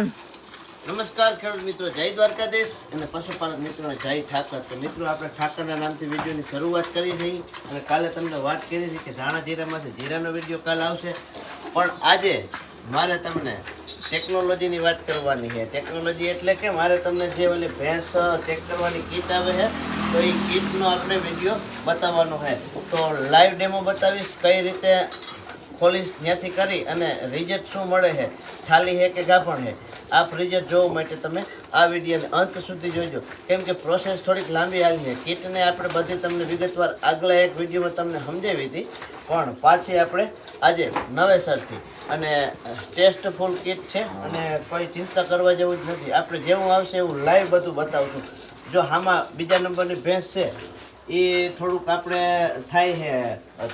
નમસ્કાર ખેડૂત મિત્રો, જય દ્વારકાધીશ અને પશુપાલક મિત્રોને જય ઠાકર. તો મિત્રો, આપણે ઠાકરના નામથી વિડીયોની શરૂઆત કરી હતી અને કાલે તમને વાત કરી હતી કે ધાણા જીરામાંથી જીરાનો વીડિયો કાલે આવશે. પણ આજે મારે તમને ટેકનોલોજીની વાત કરવાની છે. ટેકનોલોજી એટલે કે મારે તમને જે ઓલી ભેંસ, ચેક કરવાની કીટ આવે છે, તો એ કીટનો આપણે વીડિયો બતાવવાનો છે. તો લાઈવ ડેમો બતાવીશ કઈ રીતે ખોલીશ ત્યાંથી કરી અને રિઝલ્ટ શું મળે છે? ખાલી છે કે ગાભણ છે? આપ રિઝલ્ટ જોવા માટે તમે આ વિડીયોને અંત સુધી જોજો. કેમ કે પ્રોસેસ થોડીક લાંબી આવી છે. કીટને આપણે બધી તમને વિગતવાર આગલા એક વિડીયોમાં તમને સમજાવી હતી. પણ પાછી આપણે આજે નવેસરથી અને ટેસ્ટફુલ કીટ છે અને કોઈ ચિંતા કરવા જેવું જ નથી. આપણે જેવું આવશે એવું લાઈવ બધું બતાવશું. જો આમાં બીજા નંબરની ભેંસ છે એ થોડુંક આપણે થાય છે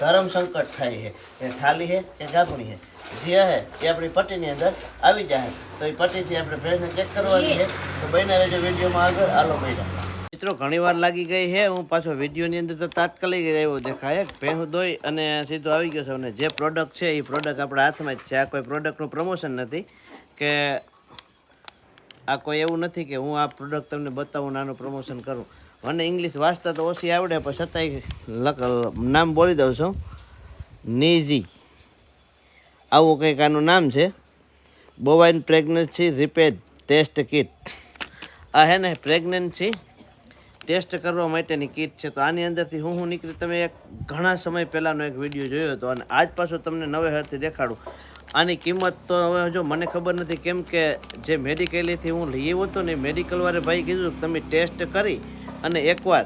ધર્મ સંકટ થાય છે એ થાલી છે કે ગાભણી છે જે હે, એ આપણી પટ્ટીની અંદર આવી જાય. તો એ પટ્ટીથી આપણે ભેંસને ચેક કરવાની છે તો બહેના રહેજો વિડીયોમાં આગળ. આલો બહેના મિત્રો ઘણી વાર લાગી ગઈ છે હું પાછો વિડીયોની અંદર તો તાત્કાલિક એવો દેખાય ભેંસ દોઈ અને સીધો આવી ગયો છે. અને જે પ્રોડક્ટ છે, એ પ્રોડક્ટ આપણા હાથમાં જ છે. આ કોઈ પ્રોડક્ટનું પ્રમોશન નથી કે આ કોઈ એવું નથી કે હું આ પ્રોડક્ટ તમને બતાવું નાનું પ્રમોશન કરું. મને ઇંગ્લિશ વાંચતા તો ઓછી આવડે, પણ છતાંય નામ બોલી દઉં છું. નેઝી આવું કંઈક આનું નામ છે. Bovine pregnancy repair test kit આ હે ને પ્રેગ્નન્સી ટેસ્ટ કરવા માટેની કીટ છે. તો આની અંદરથી હું હું નીકળી, તમે એક ઘણા સમય પહેલાંનો એક વીડિયો જોયો હતો અને આજ પાછો તમને નવે હરથી દેખાડું. આની કિંમત તો હવે જો મને ખબર નથી, કેમ કે જે મેડિકલેથી હું લઈ આવ્યો હતો ને મેડિકલવાળે ભાઈ કીધું, તમે ટેસ્ટ કરી અને એકવાર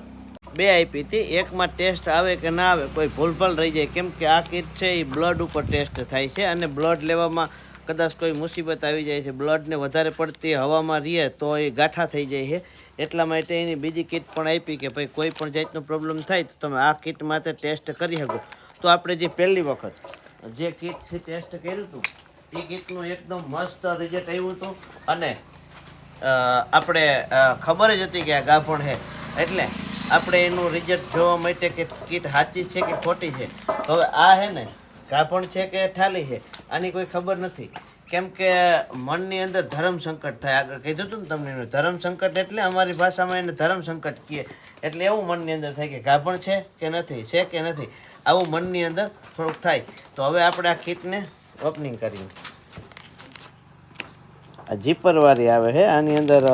બે આપી હતી, એકમાં ટેસ્ટ આવે કે ના આવે, કોઈ ભૂલભાલ રહી જાય. કેમ કે આ કીટ છે એ બ્લડ ઉપર ટેસ્ટ થાય છે અને બ્લડ લેવામાં કદાચ કોઈ મુસીબત આવી જાય છે. બ્લડને વધારે પડતી હવામાં રહીએ તો એ ગાંઠા થઈ જાય છે. એટલા માટે એની બીજી કીટ પણ આપી કે ભાઈ કોઈ પણ જાતનો પ્રોબ્લેમ થાય તો તમે આ કીટ માટે ટેસ્ટ કરી શકો. તો આપણે જે પહેલી વખત જે કીટથી ટેસ્ટ કર્યું હતું એ કીટનું એકદમ મસ્ત રિઝલ્ટ આવ્યું હતું. અને આપણે ખબર જ હતી કે આ ગાભણ છે. એટલે આપણે એનું રિઝલ્ટ જોવા માટે કે કીટ સાચી છે કે ખોટી છે? હવે આ છે ને કાપણ છે કે ઠાલી છે? આની કોઈ ખબર નથી. કેમ કે મનની અંદર ધર્મ સંકટ થાય. આગળ કીધું હતું ને તમને ધર્મ સંકટ એટલે અમારી ભાષામાં એને ધર્મ સંકટ કહીએ એટલે એવું મનની અંદર થાય કે ગાભણ છે કે નથી, છે કે નથી. આવું મનની અંદર થોડુંક થાય. તો હવે આપણે આ કીટને ઓપનિંગ કરીએ. આ જીપરવાળી આવે છે આની અંદર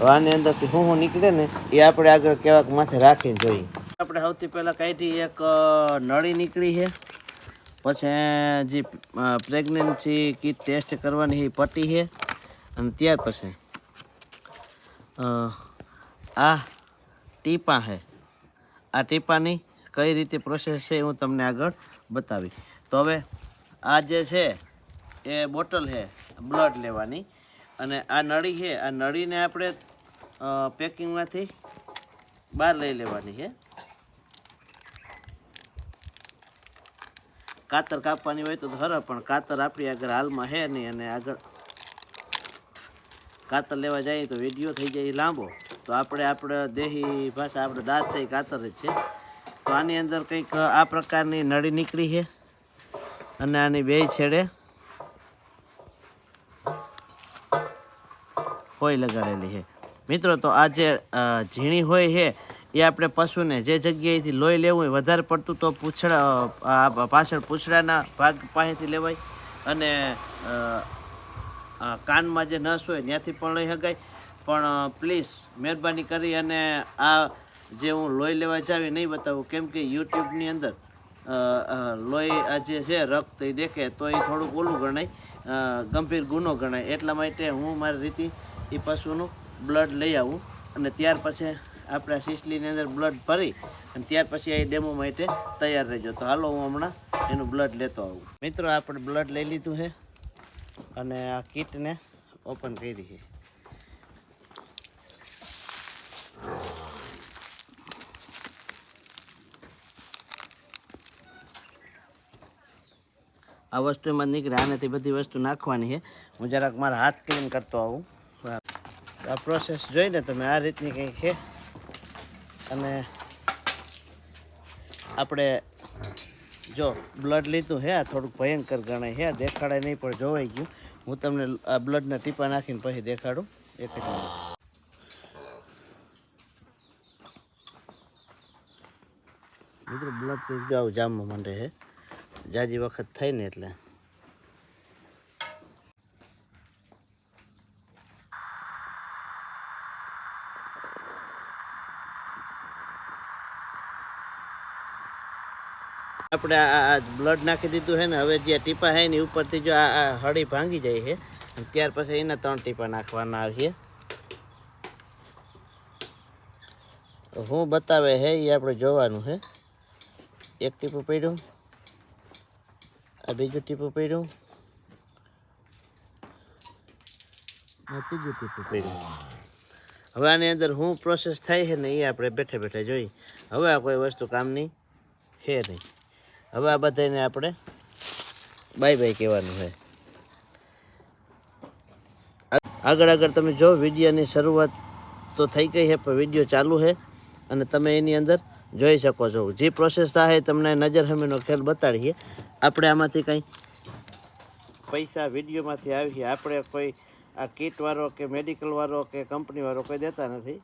અ, આની અંદરથી શું શું નીકળે ને એ આપણે આગળ કેવાક માથે રાખીને જોઈએ. આપણે સૌથી પહેલાં કાઢી એક નળી નીકળી છે. પછી જે પ્રેગ્નન્સી કીટ ટેસ્ટ કરવાની એ પટ્ટી છે. અને ત્યાર પછી આ ટીપા છે. આ ટીપાની કઈ રીતે પ્રોસેસ છે હું તમને આગળ બતાવી તો હવે આ જે છે એ બોટલ છે બ્લડ લેવાની. અને આ નળી છે, આ નળીને આપણે પેકિંગમાંથી બહાર લઈ લેવાની છે. કાતર કાપવાની હોય તો હર પણ કાતર આપણી આગળ હાલમાં છે નહીં અને આગળ કાતર લેવા જઈએ તો વીડિયો થઈ જાય લાંબો. તો આપણે આપણે દેહી ભાષા, આપણે દાંત એ કાતર જ છે. તો આની અંદર કંઈક આ પ્રકારની નળી નીકળી છે અને આની બે છેડે હોય લગાડેલી છે. મિત્રો, તો આ જે ઝીણી હોય છે, એ આપણે પશુને જે જગ્યાએથી લોહી લેવું હોય, વધારે પડતું તો પૂછડા પાછળ પૂંછડાના ભાગ પાસેથી લેવાય અને કાનમાં જે નસ હોય ત્યાંથી પણ લઈ શકાય. પણ પ્લીઝ મહેરબાની કરી અને આ જે હું લોહી લેવા જાવી નહીં બતાવું. કેમ કે યુટ્યુબની અંદર લોહી આ જે છે, રક્ત એ દેખે તો એ થોડુંક ઓલું ગણાય ગંભીર ગુનો ગણાય. એટલા માટે હું મારી રીતે એ પશુનું બ્લડ લઈ આવું. અને ત્યાર પછી આપણે સીસલીની અંદર બ્લડ ભરી અને ત્યાર પછી એ ડેમો માટે તૈયાર રહેજો. તો હાલો હું હમણાં એનું બ્લડ લેતો આવું. મિત્રો, આપણે બ્લડ લઈ લીધું છે અને આ કીટને ઓપન કરી છે. આ વસ્તુ એમાં નીકળે. આનાથી બધી વસ્તુ નાખવાની છે. હું જરાક મારા હાથ ક્લીન કરતો આવું. આ પ્રોસેસ જોઈને તમે આ રીતની કંઈક છે. અને આપણે જો બ્લડ લીધું હે થોડુંક ભયંકર ગણાય હે દેખાડાય નહીં, પણ જોવાઈ ગયું. હું તમને આ બ્લડના ટીપા નાખીને પછી દેખાડું. એક જ મિત્રો બ્લડ આવું જામવા માંડે છે. જાજી વખત થઈ ને એટલે. આપણે આ બ્લડ નાખી દીધું છે ને, હવે જે ટીપા છે ને ઉપરથી જો આ હળી ભાંગી જાય છે. ત્યાર પછી એના ત્રણ ટીપા નાખવાના આવીએ હું બતાવે છે એ આપણે જોવાનું છે. એક ટીપું પડ્યું આ બીજું ટીપું પડ્યું ત્રીજું ટીપું પડ્યું હવે આની અંદર શું પ્રોસેસ થાય છે ને એ આપણે બેઠે બેઠે જોઈ. હવે આ કોઈ વસ્તુ કામની છે નહીં. હવે આ બધાને આપણે બાય બાય કહેવાનું છે આગળ આગળ તમે જો વિડીયોની શરૂઆત તો થઈ ગઈ છે પણ વીડિયો ચાલુ છે અને તમે એની અંદર જોઈ શકો છો. જે પ્રોસેસ થાય તમને નજર હમીનો ખ્યાલ બતાડીએ. આપણે આમાંથી કંઈ પૈસા વિડીયોમાંથી આવીએ આપણે કોઈ આ કીટવાળો કે મેડિકલવાળો કે કંપનીવાળો કોઈ દેતા નથી.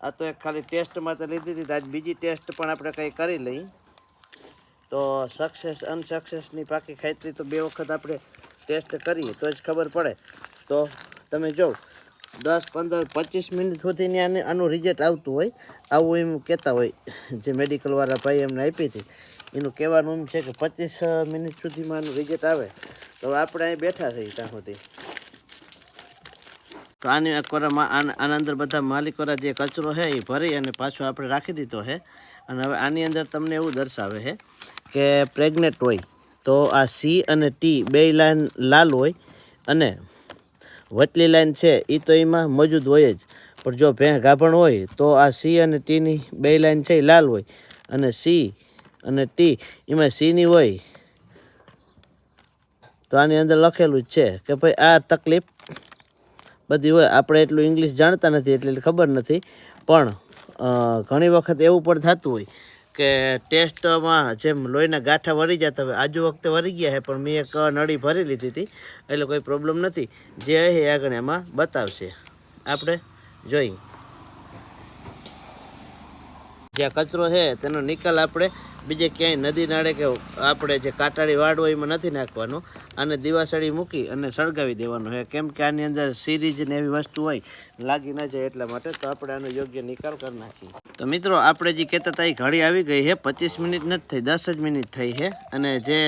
આ તો એક ખાલી ટેસ્ટમાં તો લીધી હતી આજ બીજી ટેસ્ટ પણ આપણે કંઈ કરી લઈ તો સક્સેસ અનસક્સેસની પાકી ખાતરી તો બે વખત આપણે ટેસ્ટ કરીએ, તો જ ખબર પડે. તો તમે જો, દસ, પંદર, પચીસ મિનિટ સુધીની આને, આનું રિઝલ્ટ આવતું હોય, આવું એમ કહેતા હોય, જે મેડિકલવાળા ભાઈ એમને આપી હતી. એનું કહેવાનું એમ છે કે પચીસ મિનિટ સુધીમાં આનું રિઝલ્ટ આવે. તો આપણે અહીં બેઠા થઈ ત્યાં સુધી. તો આની કોરામાં, આના અંદર બધા માલિકોરા જે કચરો છે એ ભરી અને પાછો આપણે રાખી દીધો છે. અને હવે આની અંદર તમને એવું દર્શાવે છે કે પ્રેગ્નેન્ટ હોય, તો આ સી અને ટી બે લાઈન લાલ હોય અને વચલી લાઈન છે એ તો એમાં મોજૂદ હોય જ. પણ જો ભેં ગાભણ હોય, તો આ સી અને ટીની બે લાઈન છે એ લાલ હોય. અને સી અને ટી એમાં સીની હોય, તો આની અંદર લખેલું જ છે કે ભાઈ આ તકલીફ બધી હોય. આપણે એટલું ઇંગ્લિશ જાણતા નથી, એટલે ખબર નથી. પણ ઘણી વખત એવું પણ થતું હોય કે ટેસ્ટમાં જેમ લોહીના ગાંઠા વળી જતા હોય આજુ વખતે વળી ગયા છે પણ મેં એક નળી ભરી લીધી હતી, એટલે કોઈ પ્રોબ્લેમ નથી. જે એ આગળ એમાં બતાવશે. આપણે જોઈ. જે કચરો છે તેનો નિકાલ આપણે બીજે ક્યાંય નદી નાળે કે આપણે જે કાંટાળી વાડ હોય એમાં નથી નાખવાનો. આને દિવાસળી મૂકી અને સળગાવી દેવાનો છે. કેમ કે આની અંદર સિરીજ ને એવી વસ્તુ હોય, લાગી ન જાય એટલા માટે તો આપણે આનો યોગ્ય નિકાલ કરી નાખીએ. તો મિત્રો, આપણે જે કહેતા હતા એ ઘડી આવી ગઈ છે. પચીસ મિનિટ નથી થઈ, દસ જ મિનિટ થઈ છે. અને જે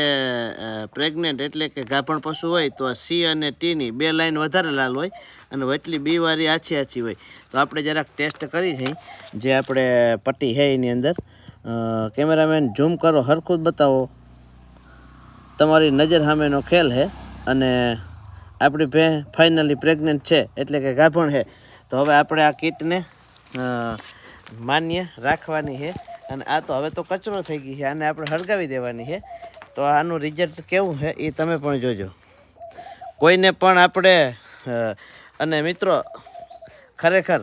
પ્રેગ્નેન્ટ એટલે કે ગાભણ પશુ હોય, તો સી અને ટીની બે લાઈન વધારે લાલ હોય અને વચલી બી વારી આછી આછી હોય. તો આપણે જરાક ટેસ્ટ કરી છે. જે આપણે પટ્ટી છે એની અંદર. કેમેરામેન ઝૂમ કરો, હરખું બતાવો. તમારી નજર સામેનો ખેલ છે અને આપણી ભે ફાઇનલી પ્રેગ્નન્ટ છે, એટલે કે ગાભણ છે તો હવે આપણે આ કીટને માન્ય રાખવાની છે અને આ તો હવે તો કચરો થઈ ગઈ છે, આને આપણે હળગાવી દેવાની છે તો આનું રિઝલ્ટ કેવું છે એ તમે પણ જોજો. કોઈને પણ આપણે અને મિત્રો, ખરેખર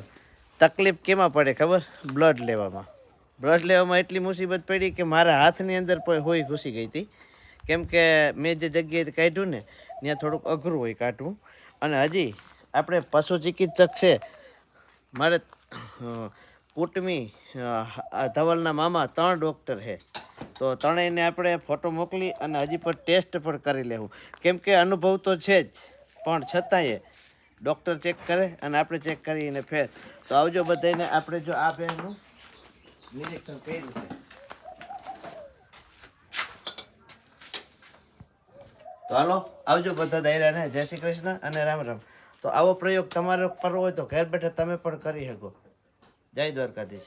તકલીફ કેમાં પડે ખબર? બ્લડ લેવામાં. બ્લડ લેવામાં એટલી મુસીબત પડી કે મારા હાથની અંદર પણ હોય ઘૂસી ગઈ હતી. કેમ કે મેં જે જગ્યાએ કાઢ્યું ને ત્યાં થોડુંક અઘરું હોય કાઢવું. અને હજી આપણે પશુ ચિકિત્સક છે. મારે અ, કુટમી ધવલના મામા ત્રણ ડૉક્ટર છે. તો ત્રણેયને આપણે ફોટો મોકલી અને હજી પણ ટેસ્ટ પણ કરી લેવું. કેમ કે અનુભવ તો છે જ પણ છતાંય ડૉક્ટર ચેક કરે અને આપણે ચેક કરીને ફેર. તો આવજો બધાને આપણે જો આ બહેનનું નિરીક્ષણ કર્યું છે. તો હાલો, આવજો બધા દાયરાને. જય શ્રી કૃષ્ણ અને રામ રામ. તો આવો પ્રયોગ તમારે કરવો હોય તો ઘેર બેઠા તમે પણ કરી શકો. જય દ્વારકાધીશ.